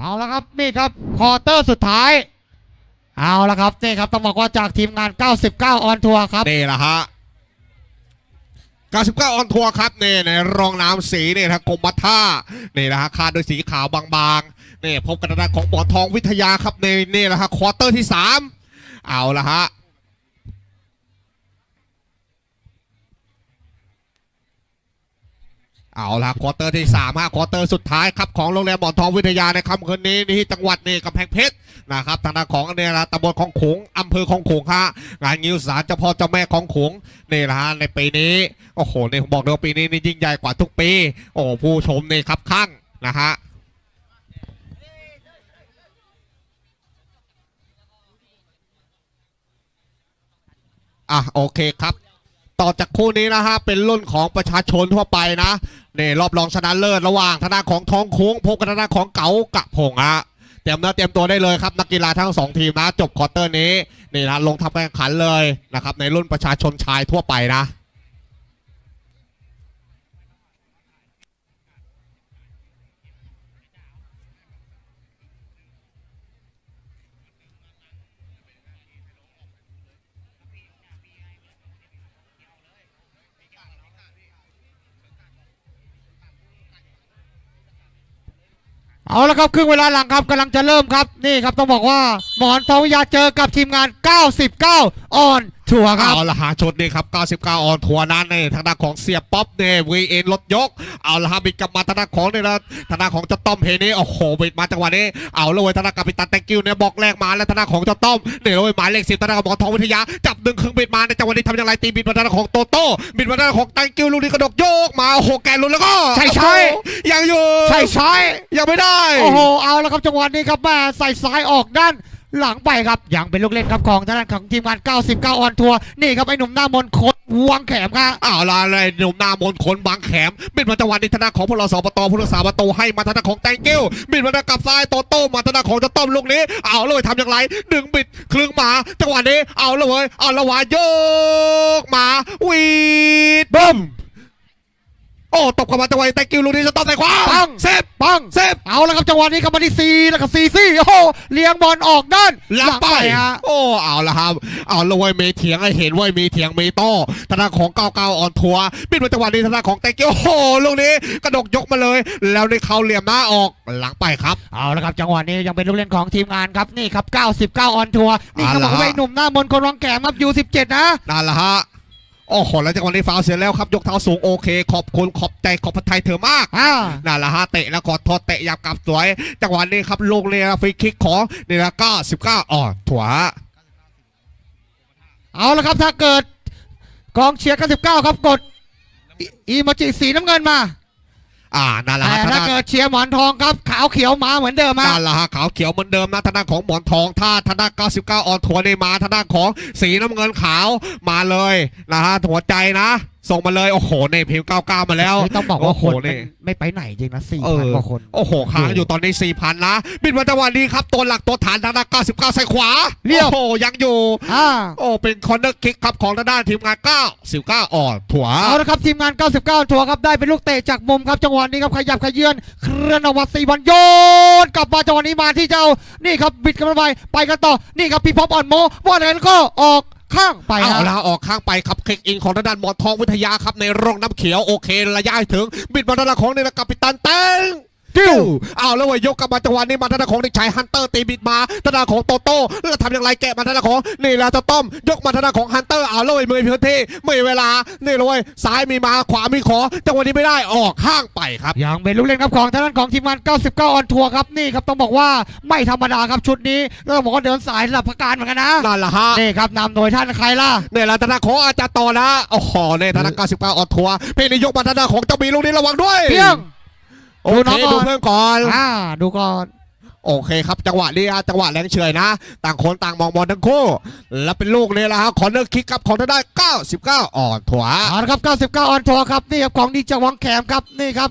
เอาละครับนี่ครับควอเตอร์สุดท้าย เอาละครับนี่ครับต้องบอกว่าจากทีมงาน 99 ออนทัวร์ครับนี่แหละฮะ99ออนทัวร์ครับนี่ในรองน้ำสีนี่นะกรมบัท่านี่นะฮะคาดด้วยสีขาวบางๆนี่พบกันทางด้านของบ่อนทองวิทยาครับในนี่แหละฮะควอเตอร์ที่ 3 เอาละฮะ เอาละควอเตอร์ที่3ฮะควอเตอร์สุดท้ายครับของโรงแรมหมอนทองวิทยาในค่ำคืนนี้ที่จังหวัดนี่กำแพงเพชรนะครับทางด้านของเนี่ยนะตำบลของขงอำเภอของขงฮะงานงิ้วสารเจ้าพ่อเจ้าแม่ของขงนี่นะฮะในปีนี้โอ้โหนี่ผมบอกเลยว่าปีนี้นี่ยิ่งใหญ่กว่าทุกปี โอ้ผู้ชมนี่ครับข้างนะฮะอะโอเคครับ ต่อจากคู่นี้นะฮะเป็นรุ่นของประชาชนทั่วไปนะนี่รอบรองชนะเลิศระหว่างทางด้าของทองคุ้งพบกับทางด้าของเก๋ากะพงอะเตรียมเนื้อเตรียมตัวได้เลยครับนักกีฬาทั้งสองทีมนะ จบควอเตอร์นี้นี่นะลงทำการแข่งขันเลยนะครับในรุ่นประชาชนชายทั่วไปนะ เอาละครับครึ่งเวลาหลังครับกำลังจะเริ่มครับนี่ครับต้องบอกว่าหมอนทองวิทยาเจอกับทีมงาน 99 อ่อน ทัวร์ครับเอาละฮะชนนี่ครับ 99 ออนทัวร์นั้นในทางด้านของเสียป๊อปเนี่ยวีเอ็นรถยก เอาละฮะบิดกลับมาทางด้านของเนี่ยนะทางด้านของเจ้าต้อมเฮนี่โอ้โหบิดมาจังหวะนี้เอาเลยเว้ยทางด้านกัปตันแตงกิวเนี่ยบอกแรกมาแล้วทางด้านของเจ้าต้อมเนี่ยเลยหมายเลขสิบทางด้านของหมอทองวิทยาจับดึงเครื่องบิดมาในจังหวะนี้ทำอย่างไรตีบิดมาทางด้านของโตโต้บิดมาทางด้านของแตงกิวลูกนี้กระดกโยกมาโอ้โหแกนลุนแล้วก็ใช่ใช่โอ้โหยังอยู่ใช่ใช่ยังไม่ได้โอ้โหเอาละครับจังหวะนี้ครับแม่ใส่ซ้ายออกด้าน หลังไปครับยังเป็นลูกเล่นครับของทางด้านของทีมงาน 99 ออนทัวร์นี่ครับไอ้หนุ่มหน้ามนต์โคตรวางแขมครับอ้าวลาเลยหนุ่มหน้ามนต์คนบางแขมบิดมาจังหวะนี้ธนาของพลสปตผู้รักษาประตูให้มาธนาของแตงกิ้วบิดมาทางกับซ้ายโตโต้มาธนาของเจะต้อมลูกนี้เอาเลยทำอย่างไรดึงบิดคลึงมาจังหวะนี้เอาเลยเว้ยเอาละวะโยกมาวีดบึ้ม โอ้ตบเข้ามาจังหวะนี้แตงกิ้วลูกนี้เจะต้อมใส่ขวาปัง เซฟปังเซฟเอาละครับจังหวะนี้ครับมาที่ซีแล้วก็ซีซี่โอ้โหเลี้ยงบอลออกด้านหลังไปฮะ โอ้เอาละครับ เอาละเว้ยมีเถียงให้เห็นเว้ยมีเถียงมีโต้ธนาของเก้าเก้าออนทัวร์บิดมาจังหวะนี้ธนาของแตงกิ้วโอ้โหลูกนี้กระดกยกมาเลย แล้วในเขาเหลี่ยมหน้าออกหลังไปครับ เอาละครับจังหวะนี้ยังเป็นลูกเล่นของทีมงานครับนี่ครับ 99 ออนทัวร์นี่ก็เอาบละอกว่าฮะไอ้หนุ่มหน้ามนต์คนวางแขมครับยู17นะ นั่นละฮะ โอ้โหแล้วจังหวะนี้ฟาวล์เสร็จแล้วครับ ยกเท้าสูงโอเค ขอบคุณขอบใจขอบพระทัยเธอมากอ่านั่นละฮะเตะแล้วกอดทอดเตะยับกลับสวย จังหวะนี้ครับลูกเรียฟรีคิกของนี่ละก้าสิบเก้าอ่อนถั่วฮะเอาละครับถ้าเกิดกองเชียร์ 99 ครับกดอีอีโมจิสีน้ำเงินมา อ่านั่นละแต่ฮะถ้าทางด้านเกิดเชียร์หมอนทองครับขาวเขียวมาเหมือนเดิมมานั่นละฮะขาวเขียวเหมือนเดิมนะทางด้านของหมอนทองถ้าทางด้าน99ออนทัวร์นี่มาทางด้านของสีน้ำเงินขาวมาเลยนะฮะหัวใจนะ ส่งมาเลย โอ้โหในพิมพ์99มาแล้วเฮ้ยต้องบอกว่าโโหคนนี่มันไม่ไปไหนจริงนะสี่เอพันอกว่าคน โอ้โหค้างอยู่ตอนนี้4,000นะบิดมาจังหวะนี้ครับ ตัวหลักตัวฐานทางด้าน99ใส่ขวาเรียบ โอ้โหยังอยู่ อ่าโอ้เป็นคอนเนอร์คิกครับของทางด้านทีมงาน9 19อ่อนถั่วเอาละครับทีมงาน 99 ทัวร์ครับได้เป็นลูกเตะจากมุมครับจังหวะนี้ครับขยับขยื่นเคลื่อนออกมาสี่พันโยนกลับมาจังหวะนี้มาที่เจ้านี่ครับบิดกันไปไปกันต่อนี่ครับพี่พอปอ่อนโมว่าอะไรแล้วก็ออก ข้างไปเอาฮะละออกข้างไปครับคลิกอินของทางด้านหมอนทองวิทยาครับในร่องน้ำเขียวโอเคระยะให้ถึง บิดมาทางด้านของนี่นะกัปตันเต้ง กิ้วเอาแล้วเว้ยยกกลับมาจังหวะนี้มาทางด้านของเด็กชายฮันเตอร์ตีบิดมาทางด้านของโตโต้แล้วทำอย่างไรแกะมาทางด้านของนี่แหละจะต้อมยกมาทางด้านของฮันเตอร์เอาแล้วเว้ยมือพื้นที่ไม่มีเวลานี่เลยเว้ยซ้ายมีมาขวามีขอจังหวะนี้ไม่ได้ออกข้างไปครับยังเป็นลูกเล่นครับของทางด้านของทีมงาน 99 ออนทัวร์ครับนี่ครับต้องบอกว่าไม่ธรรมดาครับชุดนี้ต้องบอกว่าเดินสายระดับประการเหมือนกันนะนั่นแหละฮะนี่ครับนำโดยท่านใครล่ะเนี่ยแหละทางด้านของอาจารย์ต่อนะโอ้โหเนี่ยทางด้าน99 ออนทัวร์เพลงนี้ยกมาทางด้านของเจ้าบีลูกนี้ระวังด้วยเพียง โอดูน้เคองก่อนดูเพื่อนก่อน อ่าดูก่อน โอเคครับจังหวะนี้ฮะจังหวะแรงเฉยนะ ต่างคนต่างมองบอลทั้งคู่ แล้วเป็นลูกเลยละฮะคอนเนอร์คิกครับของทางด้าน99 อ่อนถั่ว เอาละครับ 99 ออนทัวร์ครับ นี่ครับ ของดีจากวังแขมครับ นี่ครับ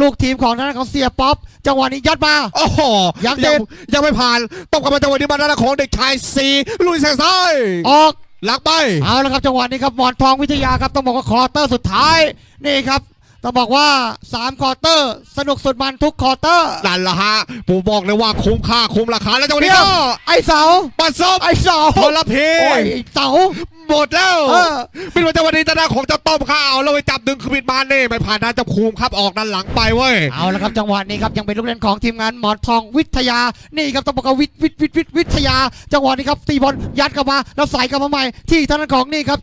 ลูกทีมของทางด้านของเสียป๊อป จังหวะนี้ยัดมา โอ้โหยังเด็ดยังไม่ผ่านตบกลับมาจังหวะนี้มาทางด้านของเด็กชายซีลุยแสงซ้ายออกลักไป เอาละครับ จังหวะนี้ครับหมอนทองวิทยาครับ ต้องบอกว่าคอร์เตอร์สุดท้าย นี่ครับ ต้องบอกว่า3ควอเตอร์สนุกสุดมันทุกควอเตอร์นั่นละฮะผมบอกเลยว่าคุ้มค่าคุ้มราคาแล้วจังหวะเดีนี้ยวก็ไอ้เสาปัสซบไอ้เสาพลเพโอ้ยไอ้เสาหมดแล้วเออเป็นวันจังหวะนี้ตาหน้าของเจ้าต้อมข้าวแล้วไปจับดึงคือบิดมาเน่ไม่ผ่านด้านเจ้าภูมิครับออกด้านหลังไปเว้ยเอาละครับจังหวะนี้ครับยังเป็นลูกเล่นของทีมงานหมอนทองวิทยานี่ครับต้องบอกว่าวิทวิทวิทวิทวิทยา จังหวะนี้ครับตีบอลยัดกลับมาแล้วใส่กลับมาใหม่ที่ทางด้านของนี่ครับ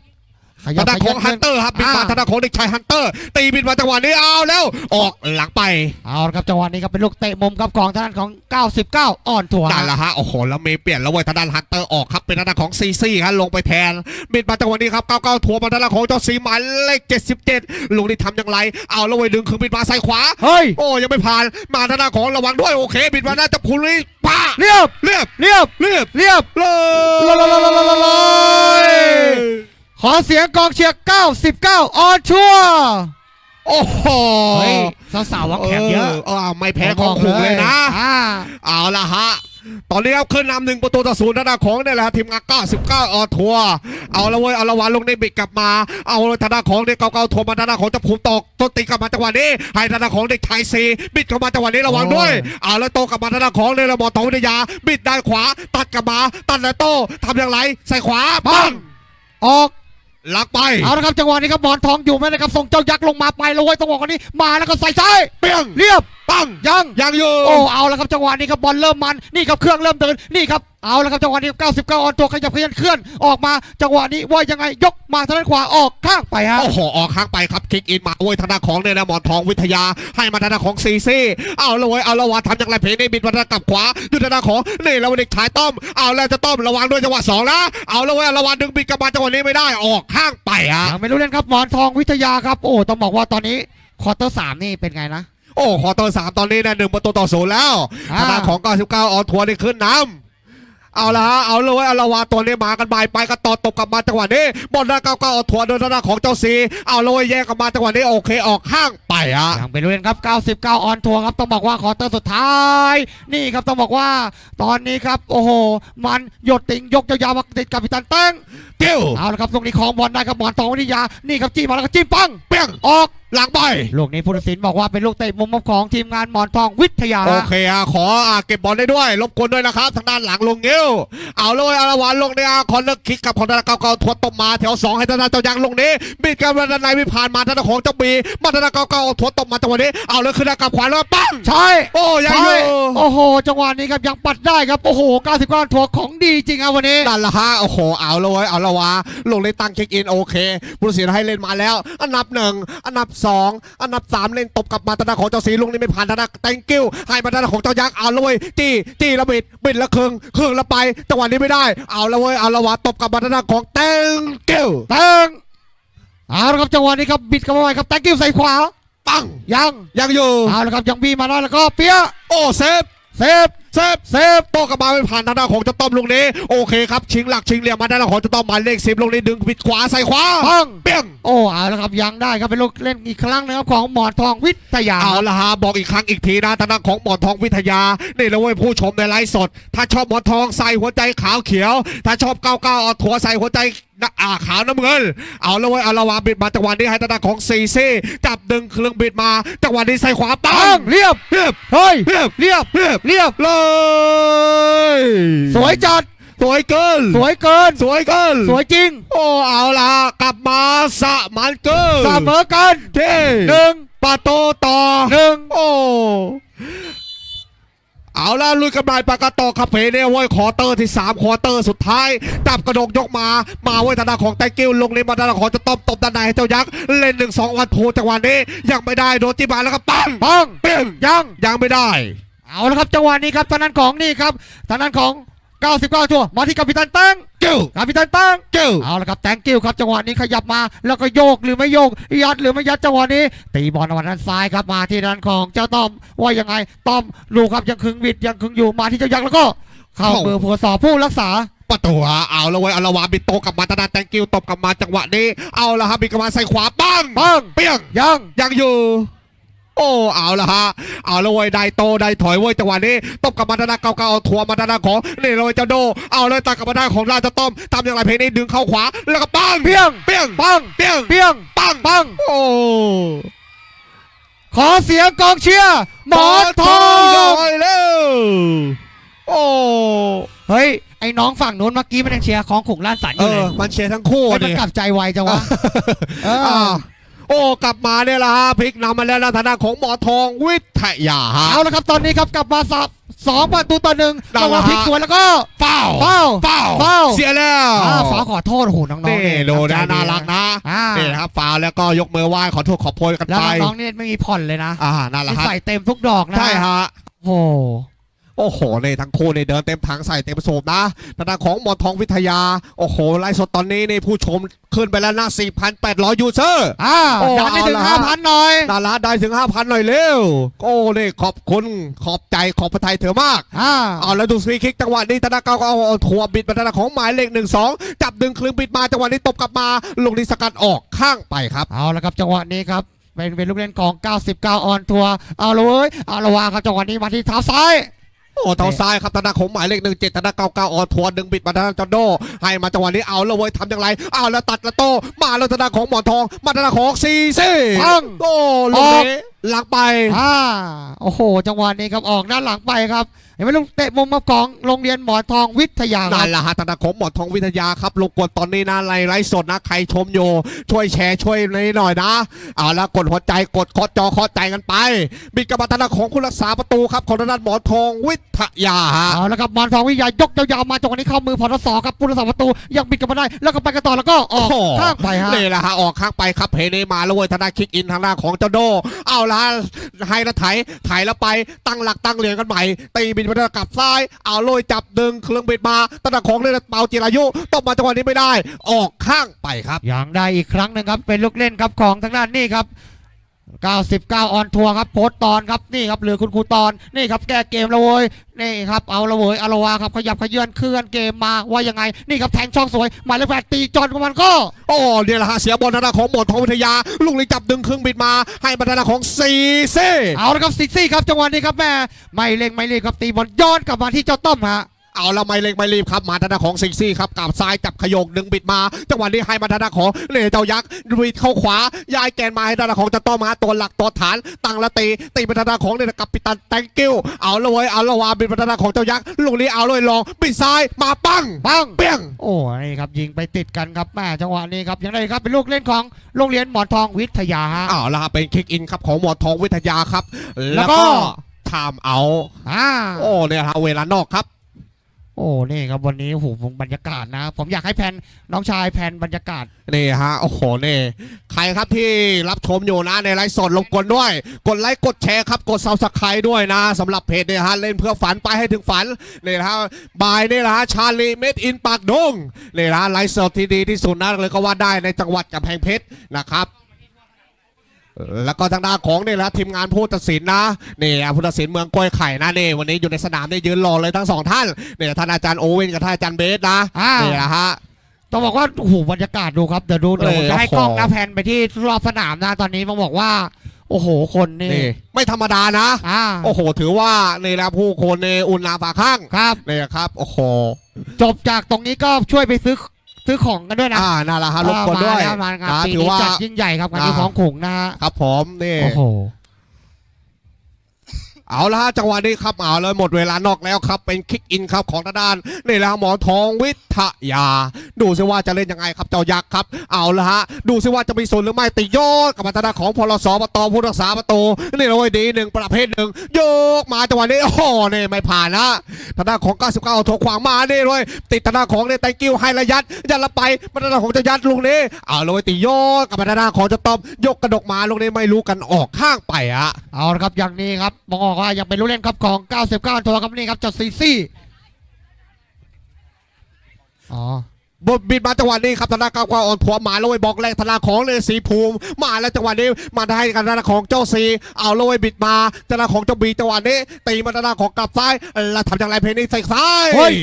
ขยัทางด้านของฮันเตอร์ครับบิดมาทางด้านของเด็กชายฮันเตอร์ ตีบิดมาจังหวะนี้เอาแล้ว ออกหลังไปเอาละครับจังหวะนี้ครับเป็นลูกเตะมุมครับของทางด้านของ 99 อ่อนถั่วนั่นละฮะโอ้โหแล้วเมย์เปลี่ยนแล้วเว้ยทางด้านฮันเตอร์ออกครับเป็นทางด้านของซีซีครับลงไปแทนบิดมาจังหวะนี้ครับ99ทัวร์มาทางด้านของเจ้าสีหมายเลข77ลูกนี้ทำอย่างไร เอาแล้วเว้ยดึงคือบิดมาใส่ขวา เฮ้ยโอ้ยังไม่ผ่านมาทางด้านของระวังด้วยโอเค บิดมาหน้าจับคุณนี่ป้าเรียบเรียบเรียบเรียบเรียบ เลยลอยลอย ลอยลอยลอยลอยขอเสียงกองเชียร์ 99 ออนชัวร์โอ้โหเฮ้ยสาวๆวังแขกเยอะเออไม่แพ้ของขุงเลยนะอ่าเอาละฮะ ตอนนี้ครับขึ้นนำหนึ่งประตูต่อศูนย์ทางด้านของเนี่ยแหละทีมงาน99 ออทัวร์เอาละเว้ยเอาละวันลงในบิดกลับมา เอาทางด้านของเด็กเก่าๆทัวร์มาทางด้านของจะภูมิตกต้นตีกลับมาจังหวะนี้ ให้ทางด้านของเด็กไทยซีบิดเข้ามาจังหวะนี้ระวังด้วย เอาแล้วโตกลับมาทางด้านของเนี่ยระบอตองวิทยา บิดด้านขวา ตัดกลับมา ตัดแล้วโตทำอย่างไร ใส่ขวาปังออก ลักไป เอาละครับจังหวะนี้ครับหมอนทองอยู่ไหมนะครับส่งเจ้ายักษ์ลงมาไปแล้วเว้ยต้องบอกกันนี้มาแล้วก็ใส่ซ้ายเปี้ยงเรียบ ปังยังยังอยู่โอ้เอาละครับจังหวะนี้ครับบอลเริ่มมันนี่ครับเครื่องเริ่มเดินนี่ครับเอาละครับจังหวะนี้ 99 ออนตัวขยับขยันเคลื่อนออกมาจังหวะนี้ว่ายังไงยกมาทางด้านขวาออกข้างไปฮะโอ้โหออกข้างไปครับคิกอินมาโอ้ยทางด้านของเนี่ยนะหมอนทองวิทยา ให้มาทางด้านของซีซีเอาเลยเว้ยเอาละวะทำอย่างไรเพนี่บิดมาทางกลับขวาอยู่ทางด้านของนี่แล้วเด็กชายต้อมเอาแล้วจะต้อมระวังด้วยจังหวะสองนะเอาเลยเว้ยระวังดึงบิดกลับมาจังหวะนี้ไม่ได้ออกข้างไปฮะยังไม่รู้เล่นครับหมอนทองวิทยาครับโอ้ต้องบอกว่าตอนนี้ควอเตอร์สามนี่เป็นไงนะ โอ้ขอตัวสามตอนนี้นะหนึ่งประตูต่อศูนย์แล้วอ่าทางด้านของ 99 ออนทัวร์นี่ขึ้นนำเอาละฮะเอาเลยเว้ยเอาละวะตัวนี้มากันไปไปกันต่อตบกลับมาจังหวะนี้บอลด้าน99ออนทัวร์โดนทางด้านของเจ้าซีเอาเลยเว้ยแยกกลับมาจังหวะนี้โอเคออกข้างไปฮะยังไม่รู้เล่นครับ 99 ออนทัวร์ครับต้องบอกว่าควอเตอร์สุดท้าย นี่ครับต้องบอกว่าตอนนี้ครับโอ้โหมันหยดติ่งยกยาวๆมาติดกับพิตันแต้งเกิ้วเอาละครับตรงนี้ของบอลได้ครับหมอนทองวิทยานี่ครับจี้มาแล้วก็จิ้มปังเปี้ยงออก หลังไปลูกนี้ผู้ตัดสินบอกว่าเป็นลูกเตะมุมของทีมงานหมอนทองวิทยา โอเคอะขออะเก็บบอลได้ด้วยรบกวนด้วยนะครับ ทางด้านหลังลงเงี้ยวเอาเลยอารวานลงเนี่ยคอนเนอร์คิกกับของทางด้านเก่าๆทวนตบมาแถวสองให้ทางด้านเจ้ายังลงนี้บิดกันมาด้านในไม่ผ่านมาทางด้านของเจ้าบีมาทางด้านเก่าๆทวนตบมาจังหวะนี้เอาเลยขึ้นด้านกับขวาแล้วปังใช่โอ้ยังอใช่ยู่โอ้โหจังหวะนี้ครับยังปัดได้ครับโอ้โห99ออนทัวร์ของดีจริงครับวันนี้นั่นละฮะโอ้โหเอาเลยเว้ยเอาละวะลงเลยตั้งเช็คอินโอเคผู้ตัดสินให้เล่นมาแล้ว อันดับหนึ่งอันดับสองอันดับสามเล่นตบกลับมาทางด้านของเจ้าสีลุงนี่ไม่ผ่านทางด้านแตงกิ้วให้มาทางด้านของเจ้ายักษ์เอาเลยเว้ยจี้จี้แล้วบิดบิดแล้วครึ่งครึ่งแล้วไปจังหวะนี้ไม่ได้ เอาละเว้ยเอาละวะตบกลับมาทางด้านของแตงกิ้วแตงเอาละครับจังหวะนี้ครับบิดกันมาใหม่ครับแตงกิ้วใส่ขวาปังยังยังอยู่เอาละครับยังบีมาได้แล้วก็เปียะโอ้เซฟเซฟ เซฟเซฟโตกลับมาไม่ผ่านทางด้านของเจ้าต้อมลุงนี้โอเคครับชิงหลักชิงเหลี่ยมมาด้านหลังของเจ้าต้อมหมายเลขสิบลุงนี้ดึงบิดขวาใส่ขวาปังเปี้ยงโอ้เอาละครับยังได้ครับเป็นลูกเล่นอีกครั้งนะครับของหมอนทองวิทยาเอาละฮะบอกอีกครั้งอีกทีนะทางด้านของหมอนทองวิทยานี่เลยเว้ยผู้ชมในไลฟ์สด ถ้าชอบหมอนทองใส่หัวใจขาวเขียว ถ้าชอบก้าวก้าวเอาถั่วใส่หัวใจนะอ่าขาวน้ำเงิน เอาละเว้ยเอาละวาบิดมาจังหวะนี้ให้ทางด้านของซีซีจับดึงเครื่องบิดมาจังหวะนี้ใส่ขวาปัปังงเรียบเรียบเฮ้ยเรียบเรียบเรียบเรียบเลยสวยจัด สวยเกิน สวยเกิน สวยเกิน สวยจริง โอ้เอาละกลับมาสะมันเกินเสมอกันเท่หนึ่งปาโตต่อหนึ่งโอ้เอาละลุยกันไปปากกาโตคาเฟ่เนี่ยเว้ยคอเตอร์ที่ 3 คอเตอร์สุดท้ายจับกระดกยกมา มาเว้ยธนาของไตกิ้วลงนี้มาธนาของจะต้มตบด้านในให้เจ้ายักษ์เล่นหนึ่งสองวันโทจังหวะนี้ยังไม่ได้โดนที่มาแล้วก็ปังปังเปี้ยงยังยังไม่ได้ เอาละครับจังหวะนี้ครับทางด้านของนี่ครับทางด้านของ 99ตัวมาที่กัปตันแตงเกิ้วกัปตันแตงเกิ้วเอาละครับแตงกิ้วครับจังหวะนี้ขยับมาแล้วก็โยกหรือไม่โยก ยัดหรือไม่ยัดจังหวะนี้ ตีบอลมาด้านซ้ายครับมาที่ด้านของเจ้าต้อมว่ายังไงต้อมลูกครับยังคึงบิดยังคึงอยู่มาที่เจ้ายักษ์แล้วก็ เข้ามือผัวสอบผู้รักษาประตูฮะเอาละเว้ยเอาละวาบิดโตกลับมาธนาแตงกิ้วตบกลับมาจังหวะนี้เอาละครับบิดกลับมาใส่ขวาปังปังเปี้ยงยังยังอยู่ โอ้เอาละฮะเอาละเว้ยได้โตได้ถอยเว้ยจังหวะนี้ตบกับมาดานาเก่าๆเอาทัวร์มาดานาของนี่เลยเจ้าโด เอาเลยตัดกับมาดาของราชต้อมทำอย่างไรเพลงนี้ดึงเข้าขวาแล้วก็ปังเพียงเปี้ยงปังเปี้ยงเพียงปังปังโอ้ขอเสียงกองเชียร์หมอทองหน่อยเร็วโอ้เฮ้ยไอ้น้องฝั่งนู้นเมื่อกี้มันยังเชียร์ของขุงล้านสันอเอยู่เลอยมันเชียร์ทั้งคู่ไอ้มันดิกลับใจไวจังวะเอออ่า โอ้กลับมาเนี่ยละฮะพลิกนำมาแล้วนะทางด้านของหมอทองวิทยาฮะเอาละครับตอนนี้ครับกลับมาสับสองประตูต่อหนึ่งนั่นระหแหว่างละพลิกสวนแล้วก็เฝ้าเฝ้าเฝ้าเฝ้าเสียแล้วอ่าฝาขอโทษโอ้โหน้องๆนี่เยดูนะใจน่ารักนะอ่านี่นะครับฟาวแล้วก็ยกมือไหว้ขอโทษขอโพยกันแล้วไปน้องๆเนี่ยไม่มีผ่อนเลยนะอ่านั่นแหละนี่ฮะใส่เต็มทุกดอกนะใช่ฮะโอ้ โหโอ้โหในทั้งคู่ในเดินเต็มถังใส่เต็มสูบนะทางด้านของหมอทองวิทยา โอ้โหไลฟ์สดตอนนี้นี่ผู้ชมขึ้นไปแล้วนะ4,800 ยูเซอร์อ่าโอ้ดันให้ถึงเอาละห้าพันหน่อยดาราได้ถึง 5,000 หน่อยเร็วโอ้นี่ขอบคุณขอบใจขอบพระทัยเธอมากอ่าเอาแล้วดูสวีคิกจังหวะนี้ธนาเก้าก็เอาถั่วบิดมาธนาของหมายเลขหนึ่งสองจับดึงคลึงบิดมาจังหวะนี้ตบกลับมาลงนี้สกัดออกข้างไปครับเอาละครับจังหวะนี้ครับเป็นเป็นลูกเล่นของ 99 ออนทัวร์เอาละเว้ยเอาละวางครับจังหวะนี้มาที่เท้าซ้าย โอ้เท้าซ้ายครับธนาของหมายเลขหนึ่งเจ็ดธนาเก้าเก้าออนทัวร์ดึงบิดมาธนาจอนโด ให้มาจังหวะนี้เอาแล้วเว้ยทำอย่างไรเอาแล้วตัดแล้วโต มาแล้วธนาของหมอนทอง มาธนาของซีซีปังโอ้ลูกนี้ หลังไปอ่าโอ้โห จังหวะนี้ครับออกด้านหลังไปครับเห็นไหมลูกเตะมุมมาของโรงเรียนหมอนทองวิทยาคนั่รับนแหละฮะธนาคมหมอนทองวิทยาครับรบกวนตอนนี้นะไลฟ์ไลฟ์สดนะใครชมอยู่ช่วยแชร์ช่วยนี้หน่อยนะเอาละกดหัวใจกดเคอจอเคอใจกันไปบิดกระบาธนาของคุณรักษาประตูครับของทางด้านหมอนทองวิทยาฮะเอาละครับหมอนทองวิทยายกยาวๆมาจังหวะนี้เข้ามือพอทศครับผู้รักษาประตูยังบิดกลับมาได้แล้วก็ไปกันต่อแล้วก็ออกโอ้โหข้างไปฮะนี่แหละฮะออกข้างไปครับเพเนมาแล้วเว้ยทางด้านคิกอินทางด้านของเจ้าโดเอาละให้ละไถไถแล้วไปตั้งหลักตั้งเหรียญกันใหม่ตีบินมาทางกลับซ้ายเอาโรยจับดึงเครื่องบิดมาทางด้านของเนี่นเปาจิรายุตบมาจังหวะนี้ไม่ได้ ออกข้างไปครับยังได้อีกครั้งหนึ่งครับเป็นลูกเล่นครับของทางด้านนี่ครับ 99 ออนทัวร์ครับโพสต์ตอนครับนี่ครับเหลือคุณครูตอนนี่ครับแก้เกมแล้วเว้ยนี่ครับเอาละเว้ยเอาละวาครับขยับขยื่นเคลื่อนเกมมาว่ายังไงนี่ครับแทงช่องสวยหมายเลขแปดตีจอนของมันก็โอ้เนี่ยแหละฮะเสียบอลทางด้านของหมดทองวิทยา ลูกนี้จับดึงเครื่องบิดมา ให้มาทางด้านของซีเซ่เอาละครับซิกซี่ครับจังหวะนี้ครับแม่ไม่เล็งไม่รีบครับตีบอลย้อนกลับมาที่เจ้าต้อมฮะ เอาละไม่เล็กไม่รีบครับ มาทางด้านของซิกซี่ครับกับซ้ายจับขยกดึงบิดมาจังหวะนี้ให้มาทางด้านของเนเจ้ายักษ์วีดเข้าขวา ยายแกนมาให้ทางด้านของเจะต้อมาตัวหลักตัวฐานตั้งละตีตีไปทางด้านของเนี่ยกับปิตันแตงกิ้วเอาละเว้ยเอาละวาบินไปทางด้านของเจ้ายักษ์ลูกนี้เอาเลยลองบิดซ้ายมาปังปังเปี้ยงโอ้นี่ครับยิงไปติดกันครับแม่จังหวะนี้ครับยังได้ครับเป็นลูกเล่นของโรงเรียนหมอนทองวิทยาฮะเอาละครับเป็นคิกอินครับของหมอทองวิทยาครับ แล้แล้ววก็ก็ไทม์เอาอ่าโอ้เนี่ยฮะเวลานอกครับ โอ้นี่ครับวันนี้โอ้โหบรรยากาศนะ ผมอยากให้แพนน้องชายแพนบรรยากาศ นี่ฮะโอ้โหนี่ใครครับที่รับชมอยู่นะในไลฟ์สดรบกวนด้วย กดไลค์กดแชร์ครับกดซับสไครต์ด้วยนะสำหรับเพจเนี่ยฮะเล่นเพื่อฝันไปให้ถึงฝันนี่นะฮะบายนี่นะฮะชาลีเมดอินปากดงนี่นะไลฟ์สดที่ดีที่สุดนะเลยก็ว่าได้ในจังหวัดกำแพงเพชรนะครับ แล้วก็ทางด้านของนี่แหละทีมงานผู้ตัดสินนะนี่อะผู้ตัดสินเมืองกล้วยไข่นะนี่วันนี้อยู่ในสนามได้ยืนรอเลยทั้งสองท่านนี่ท่านอาจารย์โอเว่นกับท่านอาจารย์เบสนะอ่านี่แหละฮะต้องบอกว่าโอ้โหบรรยากาศดูครับเดี๋ยวดูเดี๋ยวผมเออจะให้โอ้โหกล้องนะแพนไปที่รอบสนามนะตอนนี้ต้องบอกว่าโอ้โห คนนี่นี่ไม่ธรรมดานะอ่าโอ้โห ถือว่านี่นะผู้คนในอุ่นนาฝาข้างครับนี่ครับ โอ้โห จบจากตรงนี้ก็ช่วยไปซื้อ ซื้อของกันด้วยนะอ่าน่าละฮะรบกวนด้วยอ่ามาแล้วมาครับนะปีถือนี้ว่าจัดยิ่งใหญ่ครับกันที่อ่าของขุงนะฮะครับผมนี่โอ้โห เอาละฮะจังหวะนี้ครับเอาเลยหมดเวลานอกแล้วครับ เป็นคิกอินครับของทางด้านนี่แหละหมอทองวิทยา ดูซิว่าจะเล่นยังไงครับเจ้ายักษ์ครับ เอาละฮะดูซิว่าจะมีส่วนหรือไม่ติโยกกับมาทางด้านของพลสประตอผู้รักษาประตูนี่เลยดีหนึ่งประเภทหนึ่งโยกมาจังหวะนี้โอ้โหนี่ไม่ผ่านนะทางด้านของ 99โถขวางมานี่เลยติดทางด้านของเนี่ยไตกิ้วให้ระยัดยัดละไปมาทางด้านของจะยัดลูกนี้เอาเลยติโยกกับมาทางด้านของจะตอมยกกระดกมาลูกนี้ไม่รู้กันออกข้างไปอะเอาละครับอย่างนี้ครับบอกว่ายังเป็นลูกเล่นครับของ 99 ตัวครับนี่ครับเจัดซีซี่อ๋อบทบิดมาจังหวะนี้ครับธนาคารความอ่อนผัวมาแล้วเว้ยบอกแรกธนาของเลยสีภูมิ มาแล้วจังหวะนี้มาได้กันธนาของเจ้าสีเอาเลยเว้ยบิดมาธนาของเจ้าบีจังหวะนี้ตีมาธนาของกลับซ้ายแล้วทำอย่างไรเพลงนี้ใส่ซ้ายเฮ้ย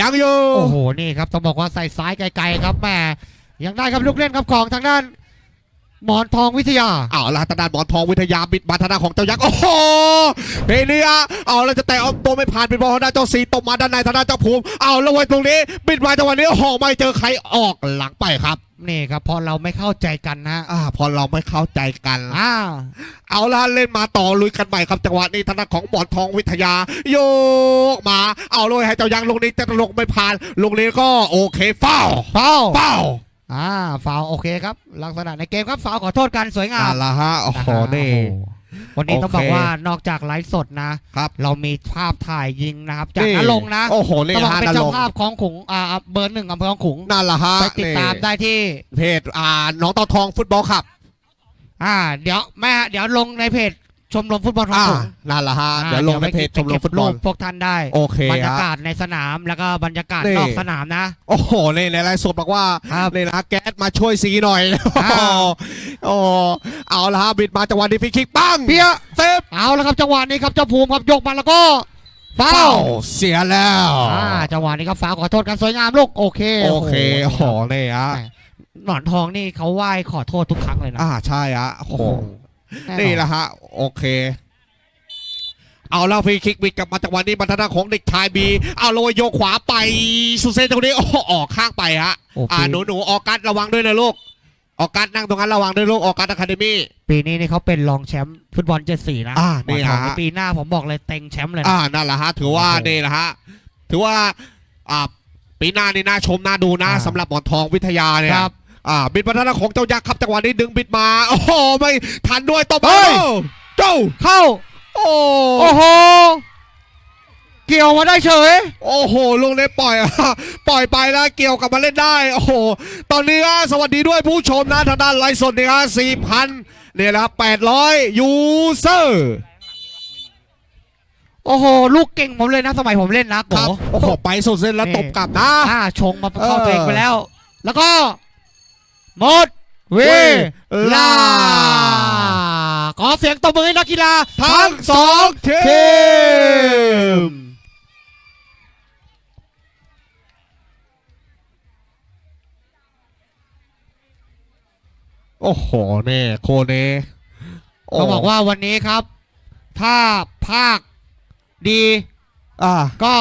ยังอยู่โอ้โหนี่ครับต้องบอกว่าใส่ซ้ายไกลๆครับแม่ยังได้ครับลูกเล่นครับของทางด้าน หมอนทองวิทยาเอาละธนาหมอนทองวิทยาบิดมาธนาของเจ้ายักษ์โอ้โหเพลงนี้อะเอาแล้วจะแต่เอาตัวไม่ผ่านเป็นบอลธนาเจ้าสีตบมาด้านในธนาเจ้าภูมิเอาแล้วเว้ยตรงนี้บิดมาจังหวะนี้โอ้โหไม่เจอใครออกหลังไปครับนี่ครับเพอเราไม่เข้าใจกันนะอ่าพอเราไม่เข้าใจกันอ่าเอาละเล่นมาต่อลุยกันใหม่ครับจังหวะนี้ทางด้านของหมอนทองวิทยา โยกมา เอาเลยให้เจ้ายังลงนี้จะลงไม่ผ่านลงนี้ก็โอเคเฝ้าฟาวเฝ้า อ่าฟาวโอเคครับ ลักษณะในเกมครับฟาวขอโทษกันสวยงาอ่ามละฮะโอ้นะโหฮะนี่โอ้โหวันนี้ต้องโอเคบอกว่านอกจากไลฟ์สดนะครับ เรามีภาพถ่ายยิงนะครับ จากนลงค์นะโอ้โหนี่ต้องบอกฮะเป็นนเจ้าลงค์ภาพของขุงอ่าเบอร์หนึ่งอำเภอของขุงนั่นละฮะไปติดตามนี่ได้ที่ เพจอ่าน้องเต่าทองฟุตบอลครับ อ่า เดี๋ยวแม่ฮะเดี๋ยวลงในเพจ ชมรมฟุตบอลของอ่าขุงนั่นละฮะอ่าเดี๋ยวลงในเพจชมรมฟุตบอลไปเก็รูปพวกท่านได้โอเคบรรยาฮะกาศในสนามแล้วก็บรรยากาศนี่ นอกสนามนะ โอ้โหนี่ในไลฟ์สดบอกว่าครับนี่นะแก๊สมาช่วยซีหน่อย อ่า โอ้เอาละฮะบิดมาจังหวะนี้ฟรีคิกปังเพี้ยเซฟเอาแล้วครับจังหวะนี้ครับเจ้าภูมิครับยกมาแล้วก็ฟาเป้าวเสียแล้วอ่าจังหวะนี้ครับฟาวขอโทษกันสวยงามลูกโอเคโอเคโอ้โหนี่ฮะหนอนทองนี่เขาไหว้ขอโทษทุกครั้งเลยนะ อ่าใช่ฮะโอ้โหแน่นอ นนี่แหละฮะ โอเคเอาแล้วฟรีคิกบิดกลับมาจังหวะนี้บรรทัดของเด็กชายบีเอาโรยโยกขวาไปสุดเซนตรงนี้โอ้โหออกข้างไปฮะโอ้อ่าปีหนูหนูออกัสระวังด้วยนะลูกออกัสนั่งตรงนั้นระวังด้วยลูกออกัสอะคาเดมี่ปีนี้นี่เขาเป็นรองแชมป์ฟุตบอลเจ็ดสีนะอ่านี่หมอนทองฮะปีหน้าผมบอกเลยเต็งแชมป์เลยนะอ่านั่นแหละฮะถือว่าโอ้โหนี่แหละฮะถือว่าอ่าปีหน้านี่น่าชมน่าดูนะอ่าสำหรับหมอนทองวิทยาเนี่ยครับ อ่าบิดบรรทัดของเจ้ายักษ์ครับจังหวะนี้ดึงบิดมาโอ้โหไม่ทันด้วยตบเฮ้ย เจ้าเข้า โอ้โอ้โห เกี่ยวมาได้เฉย โอ้โหลุงเล็ปล่อย ปล่อยไปแล้วเกี่ยวกลับมาเล่นได้ โอ้โห ตอนนี้ฮะสวัสดีด้วยผู้ชมนะทางด้านไลฟ์สดนี่ฮะสี่พันเนี่ยนะครับแปดร้อยยูเซอร์โอ้โห ลูกเก่งผมเลยนะสมัยผมเล่นนะคโกรับโอ้โหไปสุดเส้นแล้วนี่ตบกลับนะอ่าชงมาเข้าเออตัวเองไปแล้ว แล้วก็ หมดเวลาลา ขอเสียงตบมือให้นักกีฬาทั้งสองทีมโอ้โหเน่โคเน่โเขาบอกว่าวันนี้ครับ ถ้าภาคดีอ่าก็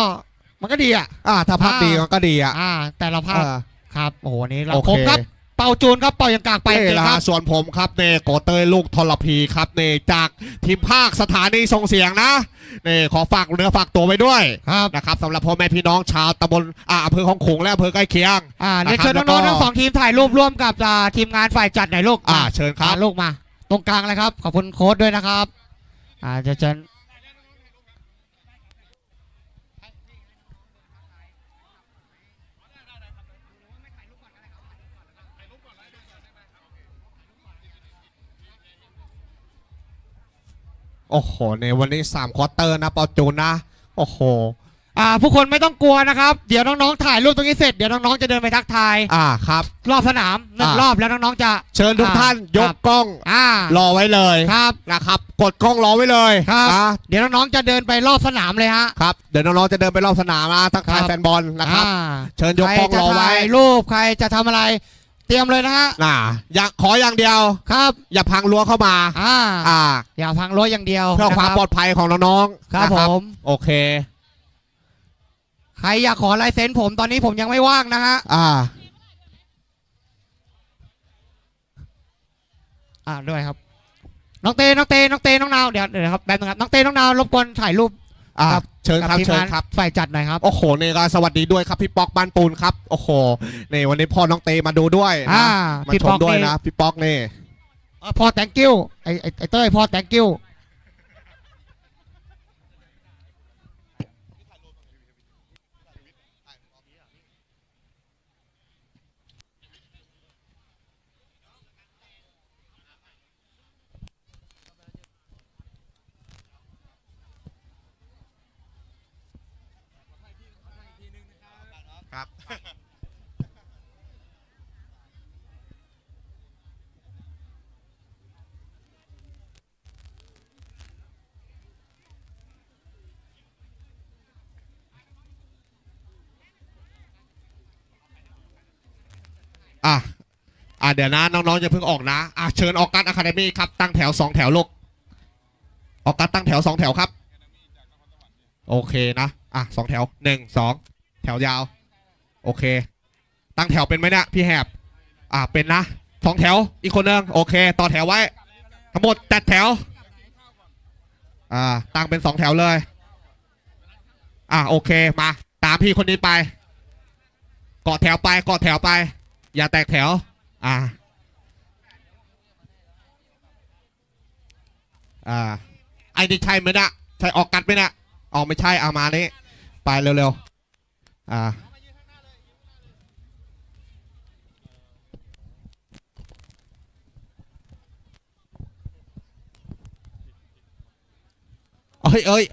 มันก็ดีอะ อ่า ถ้าพักอ่าดีมันก็ดีอะ อ่า แต่ละภาคอ่าครับ โอ้โหวันนี้เราโอเคผมครับ เป่าจูนครับเป่ายังกากไปไปจริงละคฮะรับส่วนผมครับเน่โกเตยลูกทรพีครับเน่จากทีมภาคสถานีส่งเสียงนะเน่ขอฝากเนื้อฝากตัวไว้ด้วยครับนะครับสำหรับพ่อแม่พี่น้องชาวตำบลอ่าอำเภอของขลุงและอำเภอใกล้เคียงอ่าเรียนนะครับเชิญแล้วก็น้องๆทั้งสองทีมถ่ายรูปร่วมกับอ่าทีมงานฝ่ายจัดหน่อยลูกอ่ามาเชิญครับอ่าลูกมา ตรงกลางเลยครับขอบคุณโค้ดด้วยนะครับอ่าจะเชิญ โอ้โหในวันนี้3ควอเตอร์นะปอจูนนะ โอ้โหอ่าผู้คนไม่ต้องกลัวนะครับ เดี๋ยวน้องๆถ่ายรูปตรงนี้เสร็จเดี๋ยวน้องๆจะเดินไปทักทายอ่าครับ รอบสนามหนึ่งอ่ารอบแล้วน้องๆจะเชิญทุกท่านยคกรับกล้องอ่ารอไว้เลยครับ นะครับ กดกล้องรอไว้เลยครับ นะเดี๋ยวน้องๆจะเดินไปรอบสนามเลยฮะ ครับเดี๋ยวน้องๆจะเดินไปรอบสนามนะทักทายครับ แฟนบอลนะครับ อ่าเชิญยกใครกล้องจะรอไว้ ถ่ายรูปใครจะทำอะไรเตรียมเลยนะฮะน่ะอยากขออย่างเดียวครับ อย่าพังรั้วเข้ามาอ่าอ่าอย่าพังรถอย่างเดียวเพื่อความนะปลอดภัยของน้องๆครับนะผมโอเค ใครอยากขอลายเซ็นผมตอนนี้ผมยังไม่ว่างนะฮะอ่า อ่าด้วยครับน้องเต้น้องเต้น้องเต้น้องนาวเดี๋ยวเดี๋ยวครับแป๊บนึงครับน้องเต้น้องนาวรบกวนถ่ายรูป อ่าครับเชิญครับ กัทีมเชิญงานครับ ฝ่ายจัดหน่อยครับ โอ้โหนี่ก็สวัสดีด้วยครับพี่ป๊อกบ้านปูนครับ โอ้โหนี่วันนี้พ่อน้องเตมาดูด้วยอ่านะมาพี่ชป๊มอกด้วยนี่ นะ พี่ป๊อกนี่เอ่อพ่อ thank you ไอไอ้ไอเต้ยพ่อ thank you ครับ อะอะเดี๋ยวนะน้องๆจะเพิ่งออกนะอะเชิญออกกัสอะคาเดมี่ครับตั้งแถวสองแถวลกออกกัสตั้งแถวสองแถวครับ โอเคนะอะสองแถวหนึ่งสองแถวยาว โอเค ตั้งแถวเป็นไหมเนี่ยพี่แหบอ่าเป็นนะสองแถวอีกคนนึงโอเค ต่อแถวไว้ ทั้งหมดจัดแถวอ่าตั้งเป็นสองแถวเลยอ่าโอเคมา ตามพี่คนนี้ไปเกาะแถวไปเกาะแถวไป อย่าแตกแถว อ่า อ่า ไอ้นี่ใช่ไหมนะใช่ออกกัดไหมนะออกไม่ใช่ เอามานี่ไปเร็วๆ อ่าเอ้ยเอ้ย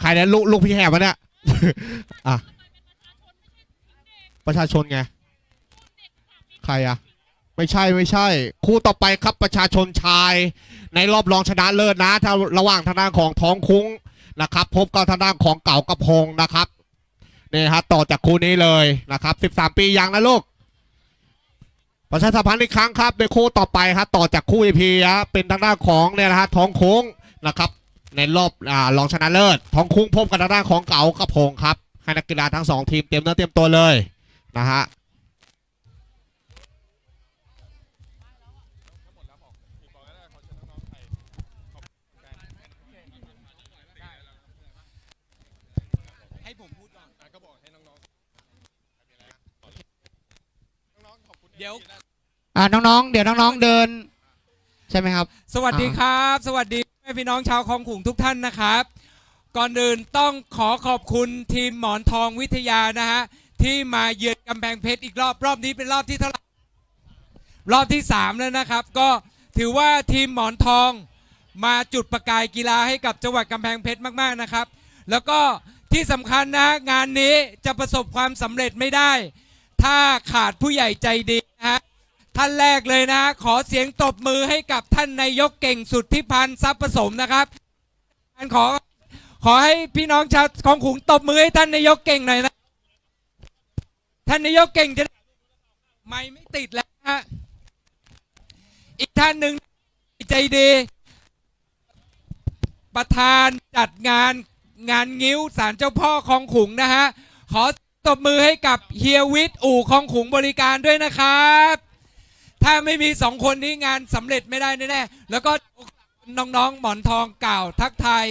ใครเนี่ยลูกลูกพี่แหบวะเนี่ย อะ ประชาชนไง ใครอะไม่ใช่ไม่ใช่ คู่ต่อไปครับประชาชนชาย ในรอบรองชนะเลิศนะถ้าระหว่างทางด้านของท้องคุ้งนะครับ พบกับทางด้านของเก่ากระพงนะครับนี่ฮะต่อจากคู่นี้เลยนะครับ 13 ปียังนะลูกประชาสัมพันธ์อีกครั้งครับในคู่ต่อไปครับต่อจากคู่ EP ฮะเป็นทางด้านของเนี่ยนะฮะท้องคุ้งนะครับ ในรอบอ่ารองชนะเลิศท้องคุ้งพบกับทางด้านของเก๋ากระพงครับให้นักกีฬาทั้งสองทีมเตรียมเนื้อเตรียมตัวเลยนะฮะ ให้ผมพูดก่อน ก็บอกให้น้อง เดี๋ยวอ่าน้องๆ เดี๋ยวน้องๆเดิน ใช่ไหมครับ สวัสดีครับ สวัสดีแม่พี่น้องชาวคลองขุงทุกท่านนะครับ ก่อนอื่นต้องขอขอบคุณทีมหมอนทองวิทยานะฮะที่มาเยือนกำแพงเพชรอีกรอบรอบนี้เป็นรอบที่เท่าไหร่รอบที่สามแล้วนะครับ ก็ถือว่าทีมหมอนทองมาจุดประกายกีฬาให้กับจังหวัดกำแพงเพชรมากๆนะครับ แล้วก็ที่สำคัญนะงานนี้จะประสบความสำเร็จไม่ได้ ถ้าขาดผู้ใหญ่ใจดีนะฮะท่านแรกเลยนะ ขอเสียงตบมือให้กับท่านนายกเก่งสุดที่พันธ์ทรัพย์ผสมนะครับอันขอขอให้พี่น้องชาวของขุงตบมือให้ท่านนายกเก่งหน่อยนะ ท่านนายกเก่งจะไม่ไม่ติดแล้วนะฮะอีกท่านหนึ่งใจดี ประธานจัดงานงานงิ้วศาลเจ้าพ่อคลองขุงนะฮะขอ ตบมือให้กับเฮียวิทย์อู่คลองขุงบริการด้วยนะครับ ถ้าไม่มีสองคนนี้งานสำเร็จไม่ได้แน่ๆแล้วก็น้องๆหมอนทองกล่าวทักทาย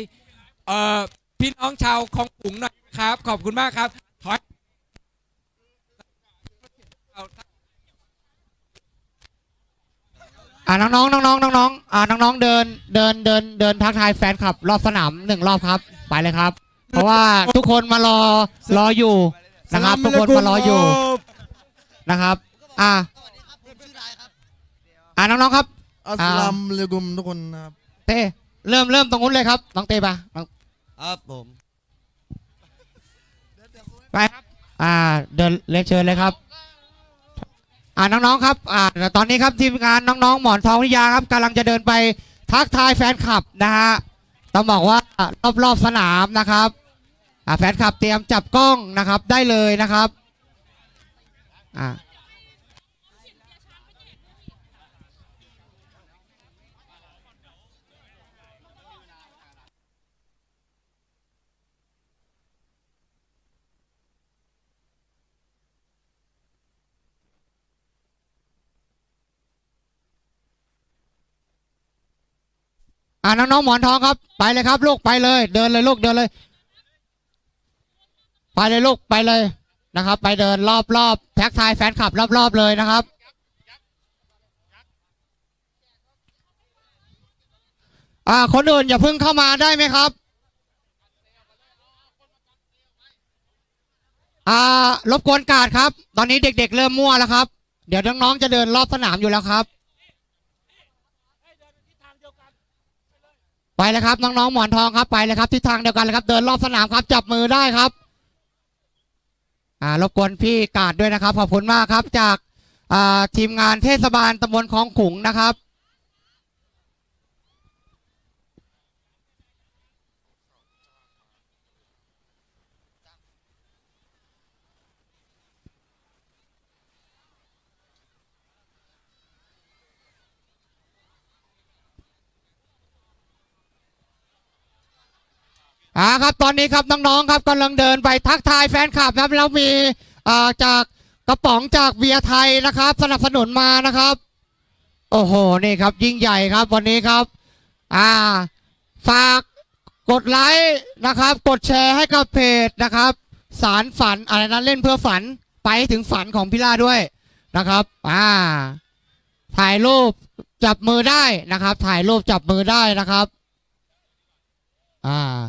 เอ่อพี่น้องชาวคลองขุงหน่อยครับ ขอบคุณมากครับขออ่าน้องๆน้องๆน้องๆอ่าน้องๆเดินเดินเดินเดินทักทายแฟนคลับ รอบสนามหนึ่งรอบครับ ไปเลยครับ เพราะว่าทุกคนมารอรออยู่ นะครับทุกคนมารออยู่นะครับ อ่าอ่าน้องๆครับอัสสลามุอะลัยกุมทุกคนนะครับเต้เริ่มเริ่มตรงนู้นเลยครับน้องเต้ปะน้องครับผมไปครับ อ่า เดินเลนเชิญเลยครับ อ่าน้องๆครับ อ่าตอนนี้ครับทีมงานน้องๆหมอนทองวิทยาครับกำลังจะเดินไปทักทายแฟนคลับนะฮะต้องบอกว่ารอบรอบๆสนามนะครับ อ่าแฟนคลับเตรียมจับกล้องนะครับได้เลยนะครับอ่าอ่าน้องๆหมอนทองครับ ไปเลยครับลูกไปเลย เดินเลยลูกเดินเลย ไปเลยลูกไปเลยนะครับ ไปเดินรอบรอบแท็กทายแฟนคลับ รอบๆเลยนะครับ อ่าคนอื่นอย่าเพิ่งเข้ามาได้ไหมครับ อ่ารบกวนกาดครับ ตอนนี้เด็ก ๆ เริ่มมั่วแล้วครับ เดี๋ยวน้องๆจะเดินรอบสนามอยู่แล้วครับ ไปเลยครับน้องๆหมอนทองครับไปเลยครับทิศทางเดียวกันเลยครับ เดินรอบสนามครับ จับมือได้ครับ อ่ารบกวนพี่กาดด้วยนะครับ ขอบคุณมากครับจากอ่าทีมงานเทศบาลตำบลคลองขุงนะครับ อ่าครับตอนนี้ครับน้องๆครับกำลังเดินไปทักทายแฟนคลับครับแล้วมีอ่าจากกระป๋องจากเบียร์ไทยนะครับ สนับสนุนมานะครับ โอ้โหนี่ครับยิ่งใหญ่ครับวันนี้ครับ อ่า ฝากกดไลค์นะครับ กดแชร์ให้กับเพจนะครับ สารฝันอะไรนะเล่นเพื่อฝันไปถึงฝันของพี่ล่าด้วยนะครับ อ่า ถ่ายรูปจับมือได้นะครับ ถ่ายรูปจับมือได้นะครับ อ่า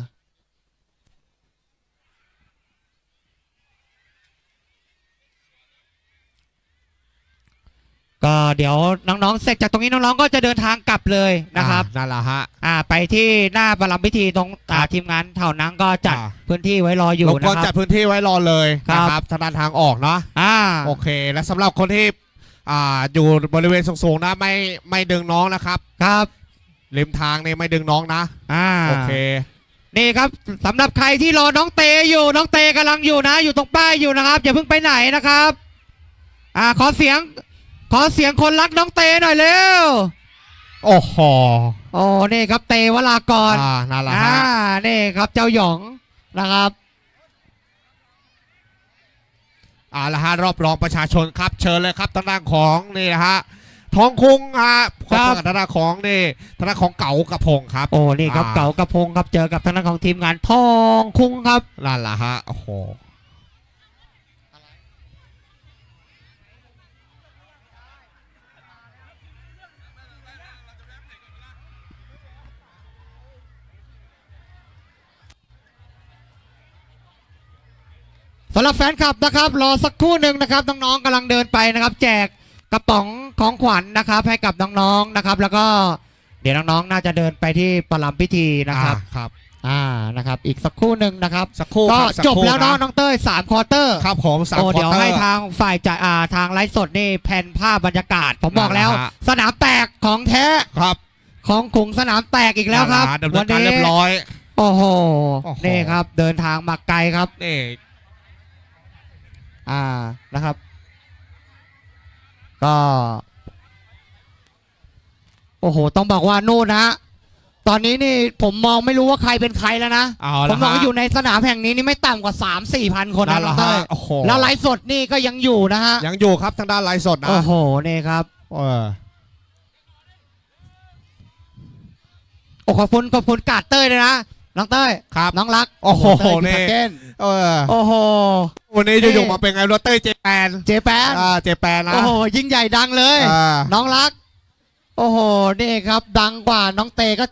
ก็เดี๋ยวน้องๆ เสร็จจากตรงนี้น้องๆ ก็จะเดินทางกลับเลยนะครับอ่านั่นแหละฮะ อ่าไปที่หน้าประลัมพิธีตรงอ่าครับทีมงานแถวนั้นก็จัดอ่า พื้นที่ไว้รออยู่รบกวนนะคจัรัดบ พื้นที่ไว้รอเลยครับ นะครับทางด้านทางออกเนาะ อ่า โอเค และสำหรับคนที่อ่าอยู่บริเวณสูงๆนะไม่ไม่ดึงน้องนะครับ ครับ ริมทางนี่ไม่ดึงน้องนะ อ่า โอเค นี่ครับสำหรับใครที่รอน้องเตอยู่น้องเตกำลังอยู่นะ อยู่ตรงป้ายอยู่นะครับอย่าเพิ่งไปไหนนะครับ อ่าขอเสียงข อเสียงคนรักน้องเตหน่อยเร็ว โอ้โหโอ้นี่ครับเตวรากรอ่านั่นแหละอ่าฮะนี่ครับเจ้าหยองนะครับ อ่าละฮะรอบรองประชาชนครับ เชิญเลยครับทางด้านของนี่นะฮะท้องคุ้งฮะครับทางด้านของนี่ทางด้านของเก๋ากระพงครับโอ้นี่ครับอ่าเก๋ากระพงครับเจอกับทางด้านของทีมงานทองคุ้งครับ นั่นแหละฮะโอ้โห สำหรับแฟนคลับนะครับ รอสักครู่หนึ่งนะครับน้องๆกำลังเดินไปนะครับ แจกกระป๋องของขวัญนะครับ ให้กับน้องๆนะครับ แล้วก็เดี๋ยวน้องๆน่าจะเดินไปที่ประลัมพิธีนะครับอ่าครับ อ่านะครับ อีกสักครู่หนึ่งนะครับสักครู่ก็ครับสักจบครู่แล้วเนาะนะน้องเต้ยสามควอเตอร์ครับผมสามโอ้ควอเดี๋ยวเตอให้ร์ทางฝ่ายจ่ายอ่าทางไลฟ์สดนี่แผ่นภาพบรรยากาศ ผมบอกแล้ว นั่นแหละฮะ สนามแตกของแท้ครับของขุงสนามแตกอีกแล้วครับนั่นแหละฮะดำเนินการเรียบร้อย โอ้โหโอ้โห นี่ครับ เดินทางมาไกลครับ นี่ อ่านะครับ ก็ โอ้โห ต้องบอกว่านู่นนะตอนนี้นี่ผมมองไม่รู้ว่าใครเป็นใครแล้วนะ เอาผละมบอกฮะว่าอยู่ในสนามแห่งนี้นี่ไม่ต่ำกว่า 3 4 พันคนนั่นะนแหน้อละงเต้ฮะยโอ้โห แล้วไลฟ์สดนี่ก็ยังอยู่นะฮะ ยังอยู่ครับทางด้านไลฟ์สดนะโอ้โห นี่ครับ เออ โอ้ขอบคุณขอบคุณกาดเต้ยเลยนะ น้องเต้ยครับน้องรักโอ้โหเต้ยนี่พิทักษ์เก้นเออโอ้โห วันนี้นี่อยู่ๆมาเป็นไงโรเตอร์เจแปนเจแปนอ่าเจแปนนะโอ้โห ยิ่งใหญ่ดังเลย อ่า น้องรัก โอ้โห นี่ครับ ดังกว่าน้องเตก็